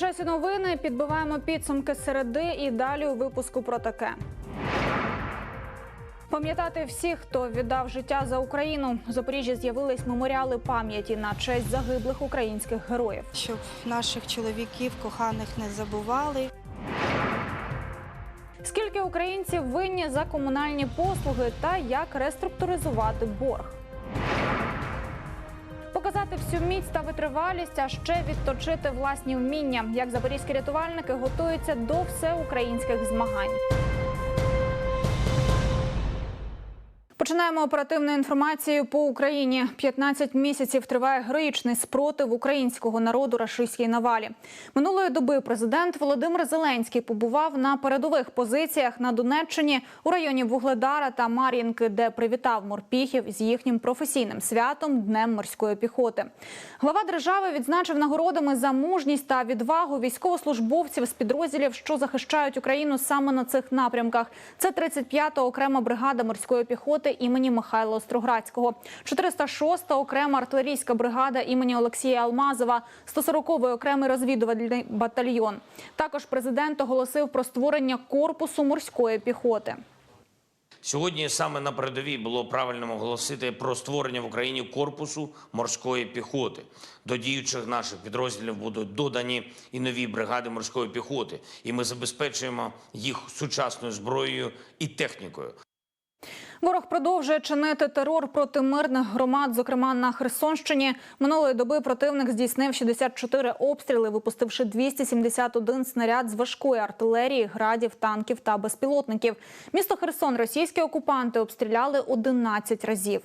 На часі новини підбиваємо підсумки середи і далі у випуску про таке. Пам'ятати всіх, хто віддав життя за Україну. У Запоріжжі з'явились меморіали пам'яті на честь загиблих українських героїв. щоб наших чоловіків, коханих не забували. Скільки українців винні за комунальні послуги та як реструктуризувати борг? Показати всю міць та витривалість, а ще відточити власні вміння, як запорізькі рятувальники готуються до всеукраїнських змагань. Починаємо оперативну інформацію по Україні. 15 місяців триває героїчний спротив українського народу рашистській навалі. Минулої доби президент Володимир Зеленський побував на передових позиціях на Донеччині у районі Вугледара та Мар'їнки, де привітав морпіхів з їхнім професійним святом Днем морської піхоти. Глава держави відзначив нагородами за мужність та відвагу військовослужбовців з підрозділів, що захищають Україну саме на цих напрямках. Це 35-та окрема бригада морської піхоти імені Михайла Остроградського, 406-та окрема артилерійська бригада імені Олексія Алмазова, 140-й окремий розвідувальний батальйон. Також президент оголосив про створення корпусу морської піхоти. Сьогодні саме на передовій було правильно оголосити про створення в Україні корпусу морської піхоти. До діючих наших підрозділів будуть додані і нові бригади морської піхоти, і ми забезпечуємо їх сучасною зброєю і технікою. Ворог продовжує чинити терор проти мирних громад, зокрема на Херсонщині. Минулої доби противник здійснив 64 обстріли, випустивши 271 снаряд з важкої артилерії, градів, танків та безпілотників. Місто Херсон російські окупанти обстріляли 11 разів.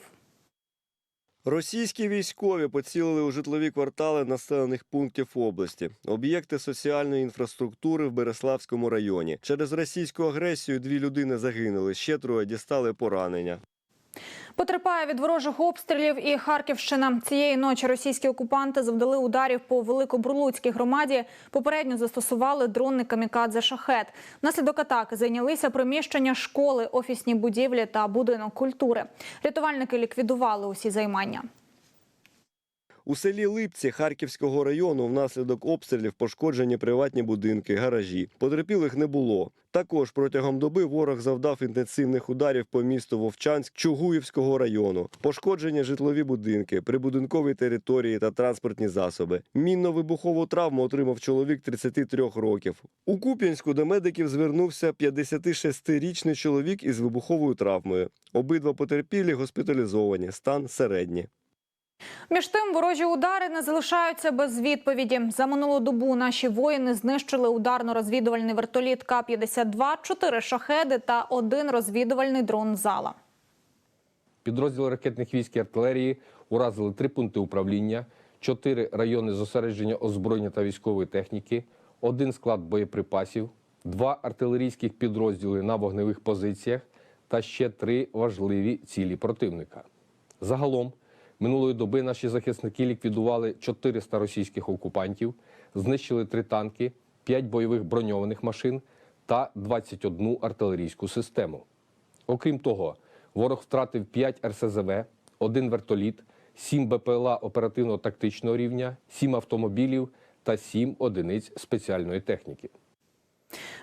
Російські військові поцілили у житлові квартали населених пунктів області, об'єкти соціальної інфраструктури в Береславському районі. Через російську агресію дві людини загинули, ще троє дістали поранення. Потерпає від ворожих обстрілів і Харківщина. Цієї ночі російські окупанти завдали ударів по Великобурлуцькій громаді. Попередньо застосували дронний камікадзе шахет. Наслідок атаки зайнялися приміщення школи, офісні будівлі та будинок культури. Рятувальники ліквідували усі займання. У селі Липці Харківського району внаслідок обстрілів пошкоджені приватні будинки, гаражі. Потерпілих не було. Також протягом доби ворог завдав інтенсивних ударів по місту Вовчанськ Чугуївського району. Пошкоджені житлові будинки, прибудинкові території та транспортні засоби. Мінно-вибухову травму отримав чоловік 33 років. У Куп'янську до медиків звернувся 56-річний чоловік із вибуховою травмою. Обидва потерпілі госпіталізовані, стан середній. Між тим, ворожі удари не залишаються без відповіді. За минулу добу наші воїни знищили ударно-розвідувальний вертоліт К-52, чотири шахеди та один розвідувальний дрон зала. Підрозділи ракетних військ і артилерії уразили три пункти управління, чотири райони зосередження озброєння та військової техніки, один склад боєприпасів, два артилерійських підрозділи на вогневих позиціях та ще три важливі цілі противника. Загалом минулої доби наші захисники ліквідували 400 російських окупантів, знищили три танки, 5 бойових броньованих машин та 21 артилерійську систему. Окрім того, ворог втратив 5 РСЗВ, один вертоліт, 7 БПЛА оперативно-тактичного рівня, 7 автомобілів та 7 одиниць спеціальної техніки.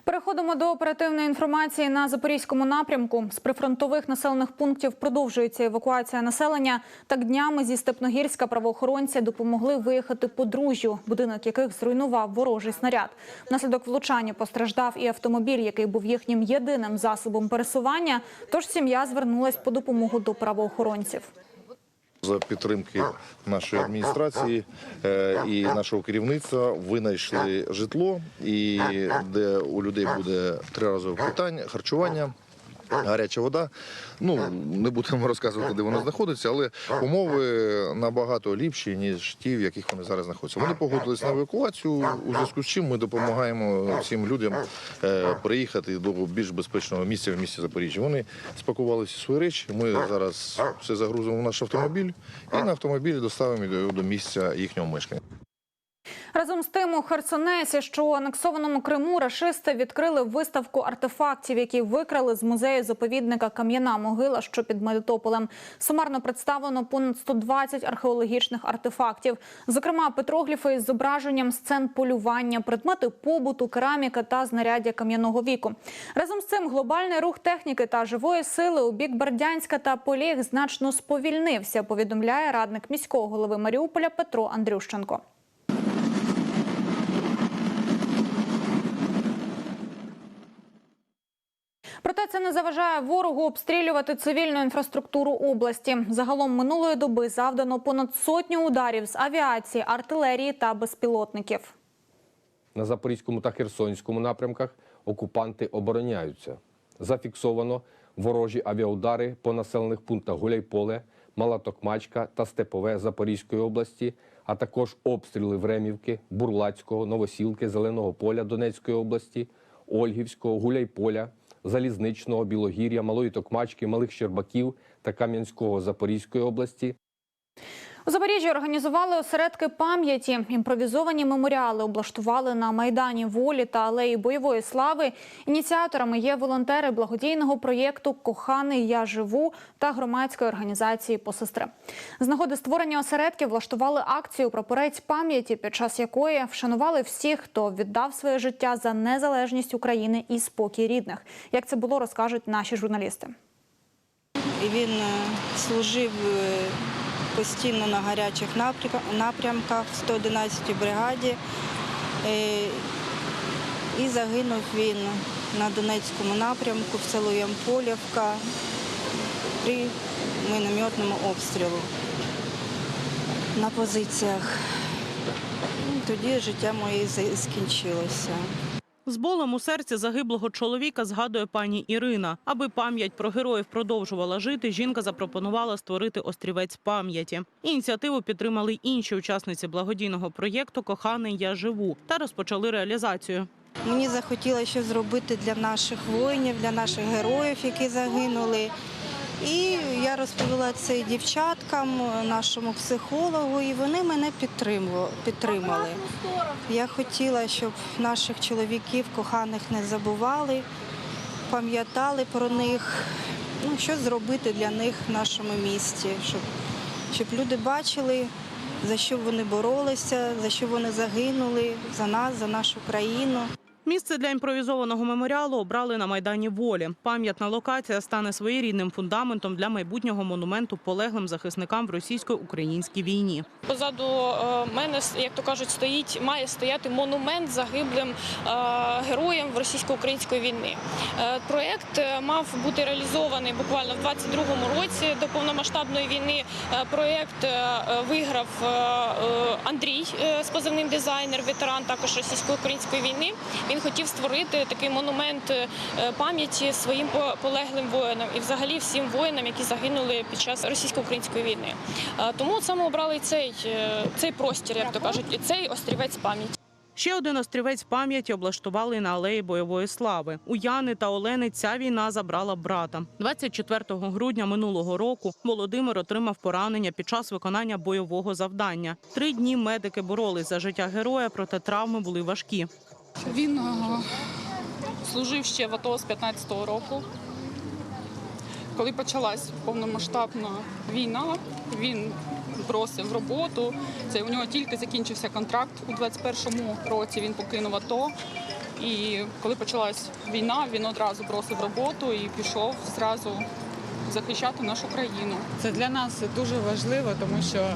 Переходимо до оперативної інформації на запорізькому напрямку. З прифронтових населених пунктів продовжується евакуація населення. Так днями зі Степногірська правоохоронці допомогли виїхати подружжю, будинок яких зруйнував ворожий снаряд. Внаслідок влучання постраждав і автомобіль, який був їхнім єдиним засобом пересування. Тож сім'я звернулась по допомогу до правоохоронців. За підтримки нашої адміністрації е, і нашого керівництва винайшли житло, і де у людей буде триразове питання, харчування. Гаряча вода. Ну не будемо розказувати, де воно знаходиться, але умови набагато ліпші, ніж ті, в яких вони зараз знаходяться. Вони погодились на евакуацію, у зв'язку з чим ми допомагаємо всім людям е, приїхати до більш безпечного місця в місті Запоріжжя. Вони спакувалися свої речі. Ми зараз все загрузимо в наш автомобіль і на автомобілі доставимо до місця їхнього мешкання. Разом з тим у Херсонесі, що у анексованому Криму, рашисти відкрили виставку артефактів, які викрали з музею заповідника Кам'яна могила, що під Мелітополем. Сумарно представлено понад 120 археологічних артефактів, зокрема петрогліфи із зображенням сцен полювання, предмети побуту, кераміка та знаряддя кам'яного віку. Разом з цим глобальний рух техніки та живої сили у бік Бердянська та Поліг значно сповільнився. Повідомляє радник міського голови Маріуполя Петро Андрющенко. Проте це не заважає ворогу обстрілювати цивільну інфраструктуру області. Загалом минулої доби завдано понад сотню ударів з авіації, артилерії та безпілотників. На Запорізькому та Херсонському напрямках окупанти обороняються. Зафіксовано ворожі авіаудари по населених пунктах Гуляйполе, Мала Токмачка та Степове Запорізької області, а також обстріли Времівки, Бурлацького, Новосілки, Зеленого поля Донецької області, Ольгівського, Гуляйполя, Залізничного, Білогір'я, Малої Токмачки, Малих Щербаків та Кам'янського Запорізької області, У Запоріжжі організували осередки пам'яті. Імпровізовані меморіали облаштували на майдані волі та алеї бойової слави. Ініціаторами є волонтери благодійного проєкту Коханий я живу та громадської організації посестри. З нагоди створення осередків влаштували акцію Прапорець пам'яті, під час якої вшанували всіх, хто віддав своє життя за незалежність України і спокій рідних. Як це було, розкажуть наші журналісти. Він е, служив е, постійно на гарячих напрямках в 111-й бригаді. Е, І загинув він на Донецькому напрямку в село Ямполівка при мінометному обстрілу на позиціях. Ну, Тоді життя моє скінчилося. З болем у серці загиблого чоловіка згадує пані Ірина. Аби пам'ять про героїв продовжувала жити, жінка запропонувала створити острівець пам'яті. Ініціативу підтримали інші учасниці благодійного проєкту Коханий я живу та розпочали реалізацію. Мені захотілося щось зробити для наших воїнів, для наших героїв, які загинули. І я розповіла це і дівчаткам, нашому психологу, і вони мене підтримали. Я хотіла, щоб наших чоловіків, коханих не забували, пам'ятали про них, ну, що зробити для них в нашому місті, щоб, щоб люди бачили, за що вони боролися, за що вони загинули, за нас, за нашу країну. Місце для імпровізованого меморіалу обрали на майдані волі. Пам'ятна локація стане своєрідним фундаментом для майбутнього монументу полеглим захисникам в російсько-українській війні. Позаду е, мене, як то кажуть, стоїть, має стояти монумент загиблим е, героям в російсько-української війни. Е, Проєкт е, мав бути реалізований буквально в 22-му році до повномасштабної війни. Проєкт е, виграв Андрій з позивним дизайнер, ветеран також російсько-української війни. Він хотів створити такий монумент е, пам'яті своїм по- полеглим воїнам і взагалі всім воїнам, які загинули під час російсько-української війни. Е, Тому саме обрали цей, е, цей простір, як то кажуть, і цей острівець пам'яті. Ще один острівець пам'яті облаштували на алеї бойової слави. У Яни та Олени ця війна забрала брата. 24 грудня минулого року Володимир отримав поранення під час виконання бойового завдання. Три дні медики боролись за життя героя, проте травми були важкі. Він е, служив ще в АТО з 15-го року. Коли почалась повномасштабна війна, він бросив роботу. Це у нього тільки закінчився контракт у 21-му році. Він покинув АТО. І коли почалась війна, він одразу бросив роботу і пішов зразу захищати нашу країну. Це для нас дуже важливо, тому що е,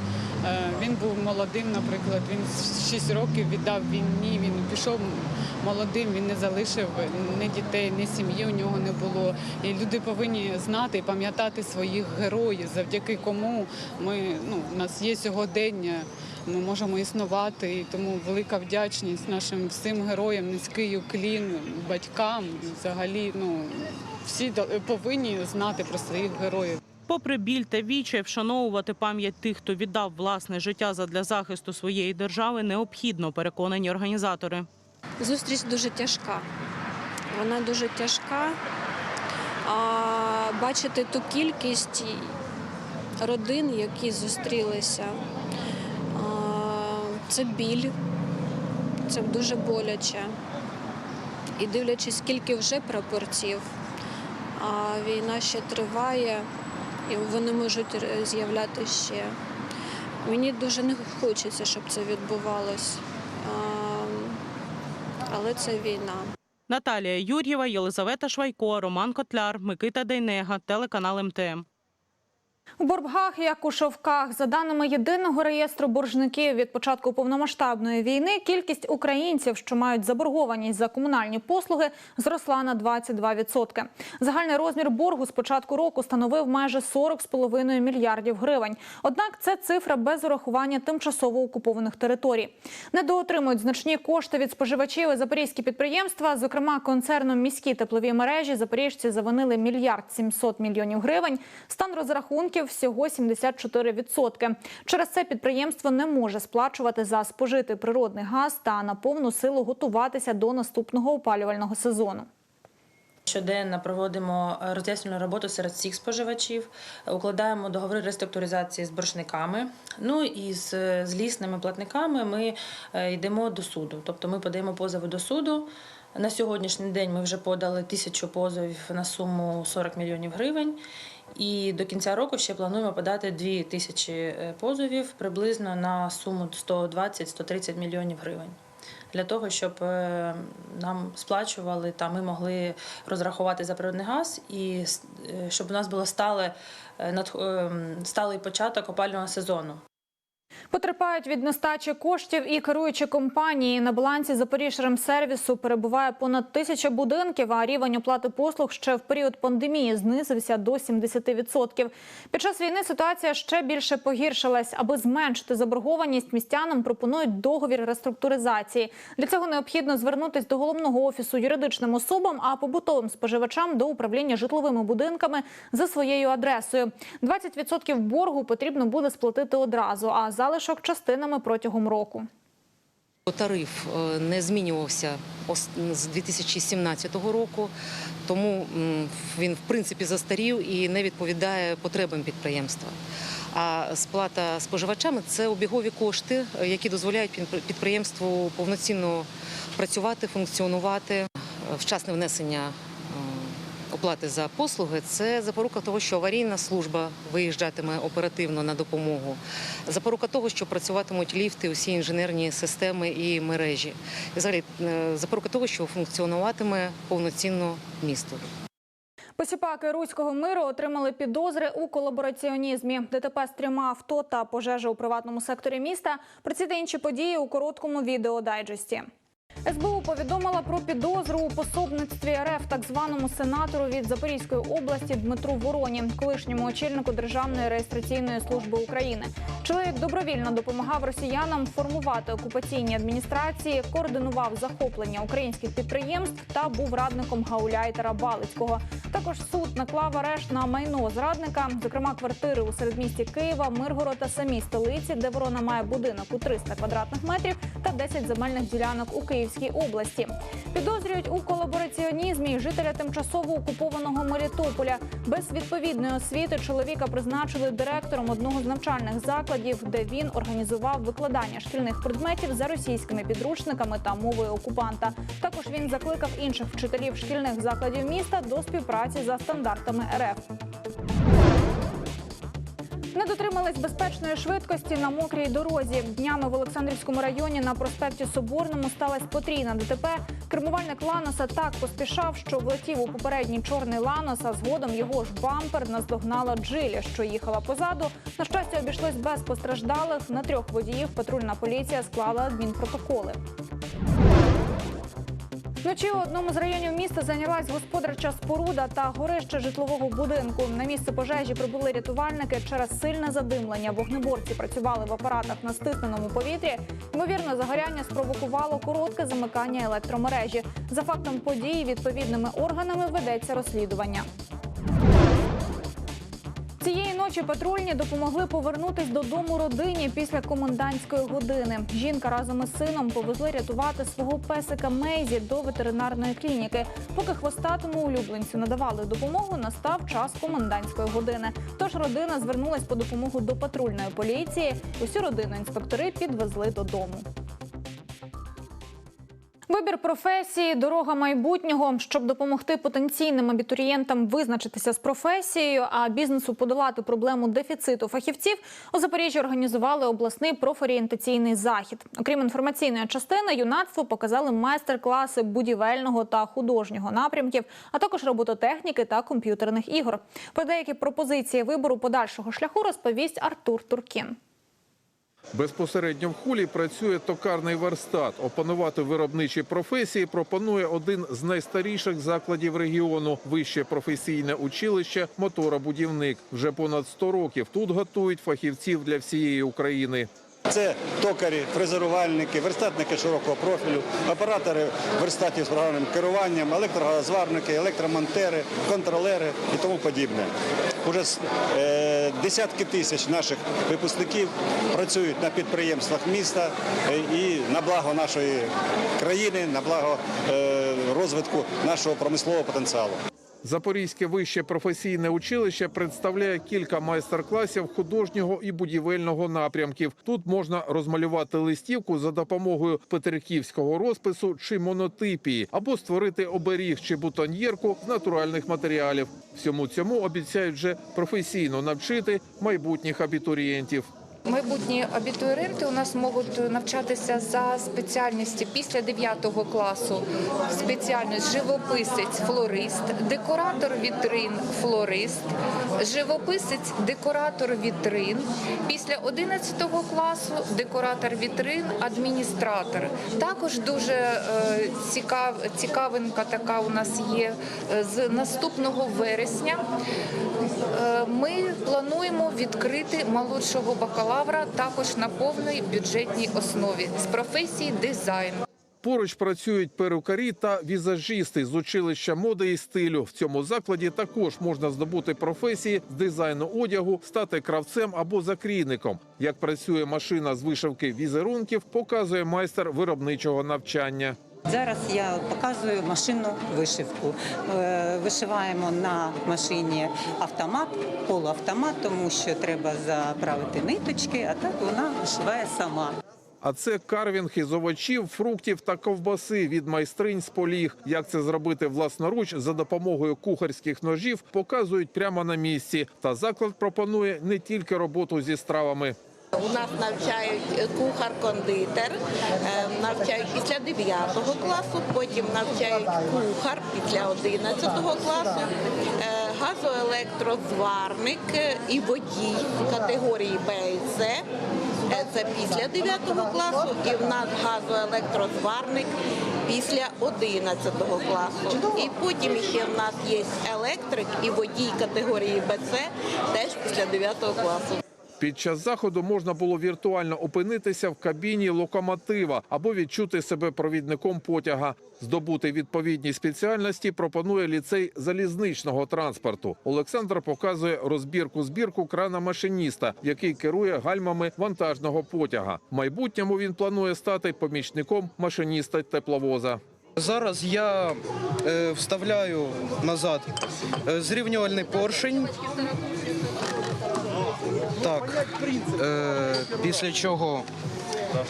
він був молодим, наприклад. Він з 6 років віддав війні. Він пішов молодим, він не залишив ні дітей, ні сім'ї у нього не було. І люди повинні знати і пам'ятати своїх героїв, завдяки кому ми ну, у нас є сьогодення. Ми можемо існувати, і тому велика вдячність нашим всім героям, низький уклін, батькам. Взагалі, ну всі повинні знати про своїх героїв. Попри біль та вічай, вшановувати пам'ять тих, хто віддав власне життя задля захисту своєї держави, необхідно, переконані організатори. Зустріч дуже тяжка. Вона дуже тяжка. А бачити ту кількість родин, які зустрілися, це біль. це дуже боляче. І дивлячись, скільки вже прапорців, а війна ще триває, і вони можуть з'являтися ще. Мені дуже не хочеться, щоб це відбувалось. Але це війна. Наталія Юр'єва, Єлизавета Швайко, Роман Котляр, Микита Дейнега, телеканал МТМ. У боргах, як у шовках, за даними єдиного реєстру боржників від початку повномасштабної війни, кількість українців, що мають заборгованість за комунальні послуги, зросла на 22%. Загальний розмір боргу з початку року становив майже 40,5 мільярдів гривень. Однак це цифра без урахування тимчасово окупованих територій. Недоотримують значні кошти від споживачів і запорізькі підприємства. Зокрема, концерном міські теплові мережі запоріжці завинили мільярд 700 мільйонів гривень. Стан розрахунків всього 74%. Через це підприємство не може сплачувати за спожитий природний газ та на повну силу готуватися до наступного опалювального сезону. Щоденно проводимо е, роз'яснювальну роботу серед всіх споживачів, е, укладаємо договори реструктуризації з боржниками. Ну і з злісними платниками ми е, йдемо до суду. Тобто ми подаємо позови до суду. На сьогоднішній день ми вже подали тисячу позовів на суму 40 мільйонів гривень. І до кінця року ще плануємо подати 2 тисячі е, позовів приблизно на суму 120-130 мільйонів гривень. Для того, щоб е, нам сплачували та ми могли розрахувати за природний газ, і е, щоб у нас було стале ем, сталий початок опалювального сезону. Потерпають від нестачі коштів і керуючі компанії. На балансі Запоріжремсервісу перебуває понад тисяча будинків, а рівень оплати послуг ще в період пандемії знизився до 70%. Під час війни ситуація ще більше погіршилась. Аби зменшити заборгованість, містянам пропонують договір реструктуризації. Для цього необхідно звернутись до головного офісу юридичним особам, а побутовим споживачам до управління житловими будинками за своєю адресою. 20% боргу потрібно буде сплатити одразу, а залишок частинами протягом року. Тариф е, не змінювався з 2017 року, тому він в принципі застарів і не відповідає потребам підприємства. А сплата споживачами це обігові кошти, е, які дозволяють підприємству повноцінно працювати, функціонувати. Е, Вчасне внесення оплати за послуги це запорука того, що аварійна служба виїжджатиме оперативно на допомогу. Запорука того, що працюватимуть ліфти, усі інженерні системи і мережі. І взагалі е, запорука того, що функціонуватиме повноцінно місто. Посіпаки руського миру отримали підозри у колабораціонізмі. ДТП з трьома авто та пожежа у приватному секторі міста. Про ці та інші події у короткому відеодайджесті. СБУ повідомила про підозру у пособництві РФ так званому сенатору від Запорізької області Дмитру Вороні, колишньому очільнику Державної реєстраційної служби України. Чоловік добровільно допомагав росіянам формувати окупаційні адміністрації, координував захоплення українських підприємств та був радником гауляйтера Балицького. Також суд наклав арешт на майно зрадника, зокрема квартири у середмісті Києва, Миргород та самій столиці, де ворона має будинок у 300 квадратних метрів та 10 земельних ділянок у Київській області. Підозрюють у колабораціонізмі жителя тимчасово окупованого Мелітополя. Без відповідної освіти чоловіка призначили директором одного з навчальних закладів, де він організував викладання шкільних предметів за російськими підручниками та мовою окупанта. Також він закликав інших вчителів шкільних закладів міста до співпраці за стандартами РФ. Не дотримались безпечної швидкості на мокрій дорозі. Днями в Олександрівському районі на проспекті Соборному сталася потрійна ДТП. Кермувальник Ланоса так поспішав, що влетів у попередній чорний Ланос, а згодом його ж бампер наздогнала Джилі, що їхала позаду. На щастя, обійшлось без постраждалих. На трьох водіїв патрульна поліція склала адмінпротоколи. Вночі у одному з районів міста зайнялась господарча споруда та горище житлового будинку. На місце пожежі прибули рятувальники. Через сильне задимлення вогнеборці працювали в апаратах на стисненому повітрі. Ймовірно, загоряння спровокувало коротке замикання електромережі. За фактом події відповідними органами ведеться розслідування. Цієї ночі патрульні допомогли повернутись додому родині після комендантської години. Жінка разом із сином повезли рятувати свого песика Мейзі до ветеринарної клініки. Поки хвостатому улюбленцю надавали допомогу, настав час комендантської години. Тож родина звернулась по допомогу до патрульної поліції. Усю родину інспектори підвезли додому. Вибір професії дорога майбутнього, щоб допомогти потенційним абітурієнтам визначитися з професією, а бізнесу подолати проблему дефіциту фахівців. У Запоріжжі організували обласний профорієнтаційний захід. Окрім інформаційної частини, юнацтву показали майстер-класи будівельного та художнього напрямків, а також робототехніки та комп'ютерних ігор. Про деякі пропозиції вибору подальшого шляху розповість Артур Туркін. Безпосередньо в хулі працює токарний верстат. Опанувати виробничі професії пропонує один з найстаріших закладів регіону – вище професійне училище «Моторобудівник». Вже понад 100 років тут готують фахівців для всієї України. Це токарі, фрезерувальники, верстатники широкого профілю, оператори верстатів з програмним керуванням, електрогазварники, електромонтери, контролери і тому подібне. Уже е, десятки тисяч наших випускників працюють на підприємствах міста е, і на благо нашої країни, на благо е, розвитку нашого промислового потенціалу. Запорізьке вище професійне училище представляє кілька майстер-класів художнього і будівельного напрямків. Тут можна розмалювати листівку за допомогою петриківського розпису чи монотипії, або створити оберіг чи бутоньєрку з натуральних матеріалів. Всьому цьому обіцяють вже професійно навчити майбутніх абітурієнтів. Майбутні абітурієнти у нас можуть навчатися за спеціальністю після 9 класу. Спеціальність живописець, флорист, декоратор вітрин, флорист, живописець, декоратор вітрин. Після 11 класу декоратор вітрин, адміністратор. Також дуже е, цікав, цікавинка така у нас є е, з наступного вересня. Е, Ми плануємо відкрити молодшого бакалавра також на повній бюджетній основі з професії дизайн. Поруч працюють перукарі та візажисти з училища моди і стилю. В цьому закладі також можна здобути професії з дизайну одягу, стати кравцем або закрійником. Як працює машина з вишивки візерунків, показує майстер виробничого навчання. Зараз я показую машинну вишивку. Е, Вишиваємо на машині автомат, полуавтомат, тому що треба заправити ниточки, а так вона вишиває сама. А це карвінг із овочів, фруктів та ковбаси від майстринь з поліг. Як це зробити власноруч за допомогою кухарських ножів, показують прямо на місці. Та заклад пропонує не тільки роботу зі стравами. У нас навчають кухар-кондитер, е, навчають після 9 класу, потім навчають кухар після 11 класу, е, газоелектрозварник і водій категорії Б і С. Е, Це після 9 класу, і в нас газоелектрозварник після 11 класу. І потім ще в нас є електрик і водій категорії БЦ теж після 9 класу. Під час заходу можна було віртуально опинитися в кабіні локомотива або відчути себе провідником потяга. Здобути відповідні спеціальності пропонує ліцей залізничного транспорту. Олександр показує розбірку збірку крана машиніста, який керує гальмами вантажного потяга. В майбутньому він планує стати помічником машиніста тепловоза. Зараз я е, вставляю назад е, зрівнювальний поршень. Так, е, після чого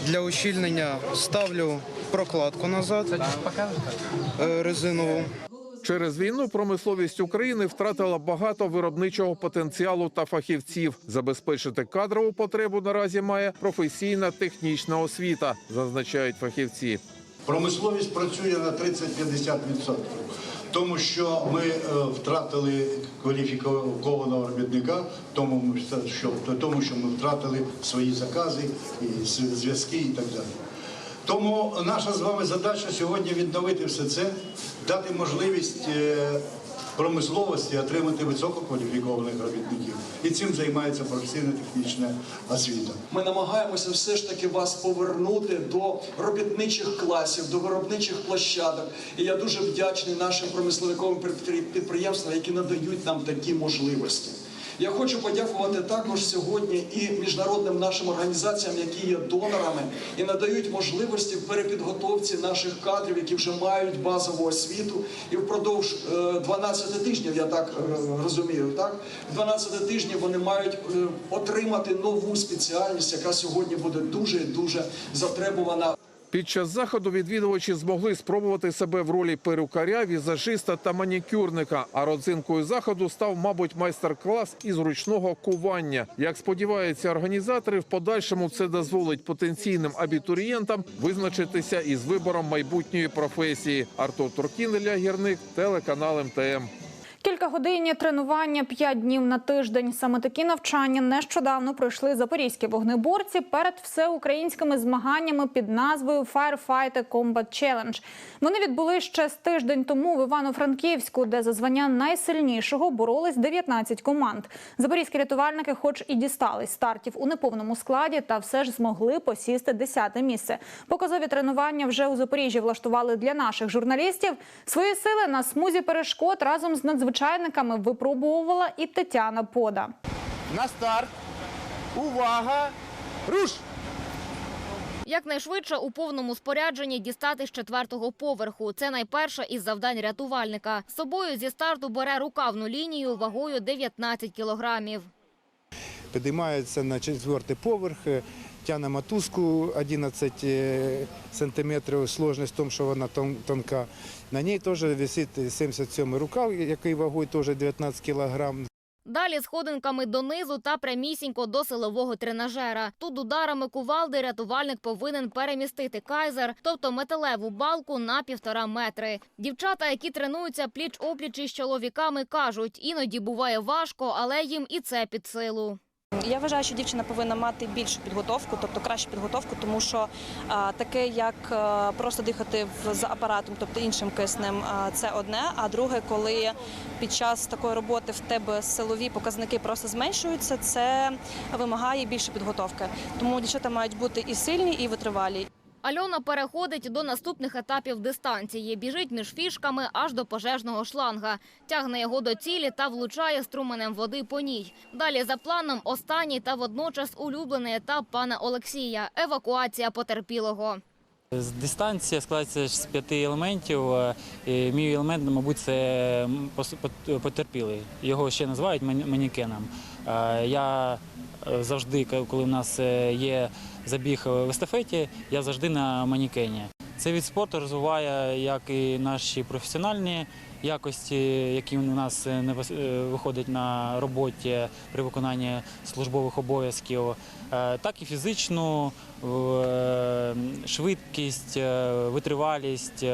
для ущільнення ставлю прокладку назад е, резинову. Через війну промисловість України втратила багато виробничого потенціалу та фахівців. Забезпечити кадрову потребу наразі має професійна технічна освіта, зазначають фахівці. Промисловість працює на 30-50%, тому що ми е, втратили кваліфікованого робітника, тому що, тому що ми втратили свої закази, і зв'язки і так далі. Тому наша з вами задача сьогодні відновити все це, дати можливість е, промисловості отримати висококваліфікованих робітників. І цим займається професійно-технічна освіта. Ми намагаємося все ж таки вас повернути до робітничих класів, до виробничих площадок. І я дуже вдячний нашим промисловиковим підпри- підприємствам, які надають нам такі можливості. Я хочу подякувати також сьогодні і міжнародним нашим організаціям, які є донорами і надають можливості в перепідготовці наших кадрів, які вже мають базову освіту. І впродовж е, 12 тижнів, я так е, розумію, так 12 тижнів вони мають е, отримати нову спеціальність, яка сьогодні буде дуже дуже затребувана. Під час заходу відвідувачі змогли спробувати себе в ролі перукаря, візажиста та манікюрника. А родзинкою заходу став, мабуть, майстер-клас із ручного кування. Як сподіваються організатори, в подальшому це дозволить потенційним абітурієнтам визначитися із вибором майбутньої професії. Артур Туркін, Ілля Гірник, телеканал МТМ. Кількагодинні тренування п'ять днів на тиждень. Саме такі навчання нещодавно пройшли запорізькі вогнеборці перед всеукраїнськими змаганнями під назвою Firefighter Combat Challenge. Вони відбули ще з тиждень тому в Івано-Франківську, де за звання найсильнішого боролись 19 команд. Запорізькі рятувальники, хоч і дістались стартів у неповному складі, та все ж змогли посісти 10 місце. Показові тренування вже у Запоріжжі влаштували для наших журналістів. Свої сили на смузі перешкод разом з надзвичайниками випробовувала і Тетяна Пода. На старт. Увага! Руш! Якнайшвидше у повному спорядженні дістати з четвертого поверху. Це найперше із завдань рятувальника. З собою зі старту бере рукавну лінію вагою 19 кілограмів. Підіймається на четвертий поверх, е, тягне мотузку 11 е, сантиметрів. Сложність в тому, що вона тонка. На ній теж висить 77 рукав, який вагою теж 19 кілограм. Далі сходинками донизу та прямісінько до силового тренажера. Тут ударами кувалди рятувальник повинен перемістити кайзер, тобто металеву балку на півтора метри. Дівчата, які тренуються пліч-опліч із чоловіками, кажуть, іноді буває важко, але їм і це під силу. Я вважаю, що дівчина повинна мати більшу підготовку, тобто кращу підготовку, тому що таке, як а, просто дихати в, з апаратом, тобто іншим киснем, це одне. А друге, коли під час такої роботи в тебе силові показники просто зменшуються, це вимагає більше підготовки. Тому дівчата мають бути і сильні, і витривалі. Альона переходить до наступних етапів дистанції. Біжить між фішками аж до пожежного шланга. Тягне його до цілі та влучає струменем води по ній. Далі за планом останній та водночас улюблений етап пана Олексія – евакуація потерпілого. Дистанція складається з п'яти елементів. Е, Мій елемент, мабуть, це потерпілий. Його ще називають мані- манікеном. Е, Я завжди, коли в нас е, є забіг в естафеті, я завжди на манікені. Цей від спорту розвиває як і наші професіональні якості, які у нас е, не е, виходять на роботі при виконанні службових обов'язків, так і фізичну швидкість, витривалість,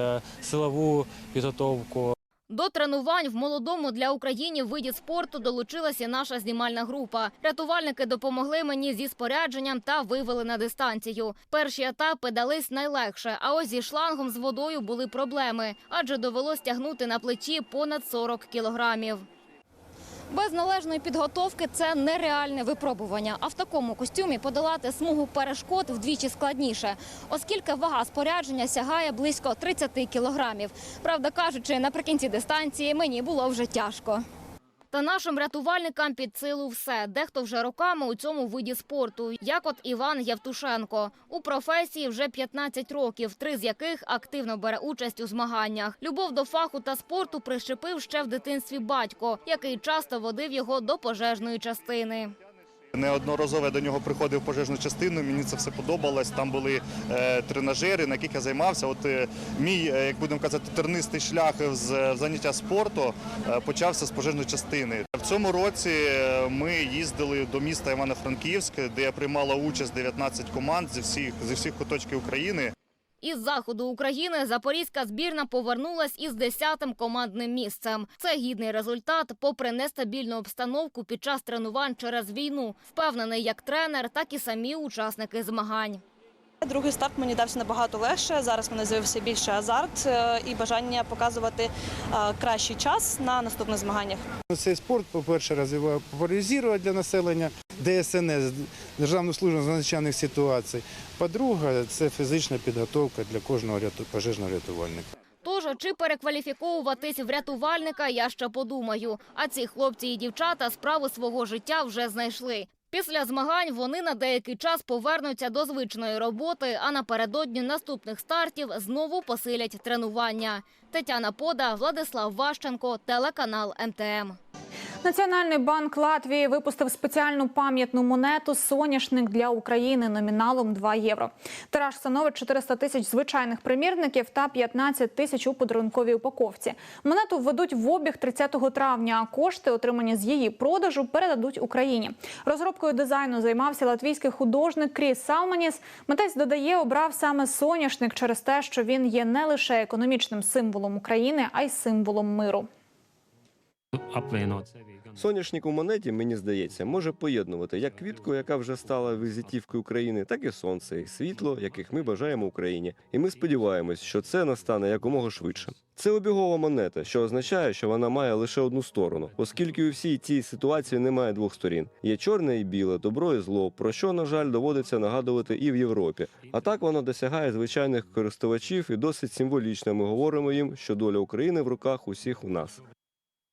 силову підготовку. До тренувань в молодому для України виді спорту долучилася наша знімальна група. Рятувальники допомогли мені зі спорядженням та вивели на дистанцію. Перші етапи дались найлегше, а ось зі шлангом з водою були проблеми, адже довелось тягнути на плечі понад 40 кілограмів. Без належної підготовки це нереальне випробування. А в такому костюмі подолати смугу перешкод вдвічі складніше, оскільки вага спорядження сягає близько 30 кілограмів. Правда кажучи, наприкінці дистанції мені було вже тяжко. Та нашим рятувальникам під силу все. Дехто вже роками у цьому виді спорту, як от Іван Явтушенко. У професії вже 15 років, три з яких активно бере участь у змаганнях. Любов до фаху та спорту прищепив ще в дитинстві батько, який часто водив його до пожежної частини. Неодноразово я до нього приходив в пожежну частину, мені це все подобалось. Там були е, тренажери, на яких я займався. От е, мій, е, як будемо казати, тернистий шлях з заняття спорту почався з пожежної частини. В цьому році ми їздили до міста Івано-Франківськ, де приймала участь 19 команд зі всіх зі всіх куточків України. Із заходу України запорізька збірна повернулась із 10-тим командним місцем. Це гідний результат, попри нестабільну обстановку під час тренувань через війну. Впевнений як тренер, так і самі учасники змагань. Другий старт мені дався набагато легше. Зараз мене з'явився більше азарт е, і бажання показувати е, кращий час на наступних змаганнях. Цей спорт, по-перше, розвиває популяризує для населення ДСНС, Державну службу з надзвичайних ситуацій. По-друге, це фізична підготовка для кожного пожежного рятувальника. Тож, чи перекваліфіковуватись в рятувальника, я ще подумаю. А ці хлопці і дівчата справи свого життя вже знайшли. Після змагань вони на деякий час повернуться до звичної роботи, а напередодні наступних стартів знову посилять тренування. Тетяна Пода, Владислав Ващенко, телеканал МТМ. Національний банк Латвії випустив спеціальну пам'ятну монету Соняшник для України номіналом 2 євро. Тираж становить 400 тисяч звичайних примірників та 15 тисяч у подарунковій упаковці. Монету введуть в обіг 30 травня. А кошти, отримані з її продажу, передадуть Україні. Розробкою дизайну займався латвійський художник Кріс Салманіс. Митець додає, обрав саме соняшник через те, що він є не лише економічним символом України, а й символом миру. Соняшник у монеті, мені здається, може поєднувати як квітку, яка вже стала візитівкою України, так і сонце, і світло, яких ми бажаємо Україні. І ми сподіваємось, що це настане якомога швидше. Це обігова монета, що означає, що вона має лише одну сторону, оскільки у всій цій ситуації немає двох сторін. Є чорне і біле, добро і зло, про що, на жаль, доводиться нагадувати і в Європі. А так воно досягає звичайних користувачів і досить символічно. Ми говоримо їм, що доля України в руках усіх у нас.